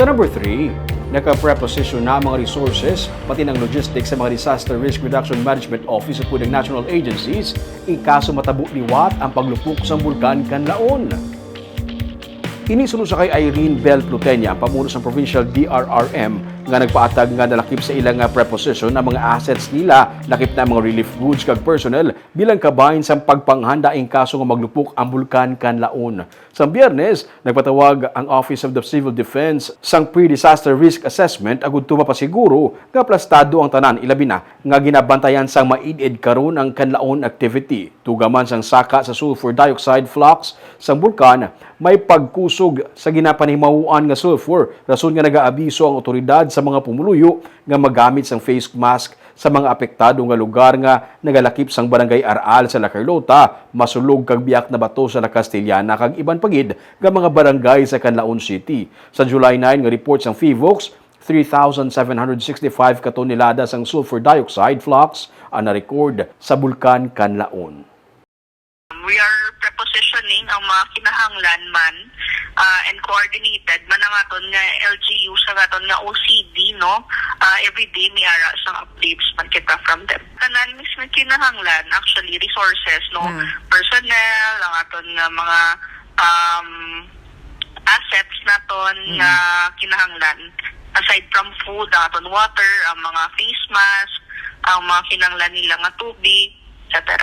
Sa number 3, naka-preposition na ang mga resources pati ng logistics sa mga Disaster Risk Reduction Management Office at ng national agencies in kaso matabo liwat ang paglupok sa bulkan Kanlaon. Inisulong sa kay Irene Bell Plutenia, pamuno sa Provincial DRRM, nga nagpaatag nga nalakip sa ilang nga preposition ang mga assets nila, lakip na mga relief goods kag personnel bilang kabahin sa pagpanghanda in kaso nga maglupok ang bulkan Kanlaon. Sa biyernes, nagpatawag ang Office of the Civil Defense sang pre-disaster risk assessment agud tumapasiguro nga plastado ang tanan ilabi na nga ginabantayan sang maidid karon ang Kanlaon activity. Tugaman sang saka sa sulfur dioxide flux sang bulkan, may pagkusog sa ginapanihimahuan nga sulfur rason nga nagaabiso ang otoridad sa mga pumuluyo nga magamit sang face mask sa mga apektado nga lugar nga nagalakip sang barangay Aral sa La Carlota, masulog kag biyak na bato sa La Castellana kag iban pagid nga mga barangay sa Canlaon City. Sa July 9 nga report sang FIVOX, 3,765 katonelada sang sulfur dioxide flux ang na-record sa bulkan Canlaon. We are prepositioning ang mga kinahanglan man ah, and coordinated man aton nga LGU sa aton nga OCD no? Ah, every day may ara sang updates man kita from them. Tanan mismo kinahanglan actually resources no? Mm. personnel ang aton nga mga um, assets naton nga kinahanglan. Aside from food aton water ang mga face mask ang mga kinahanglan nila nga tubig etc.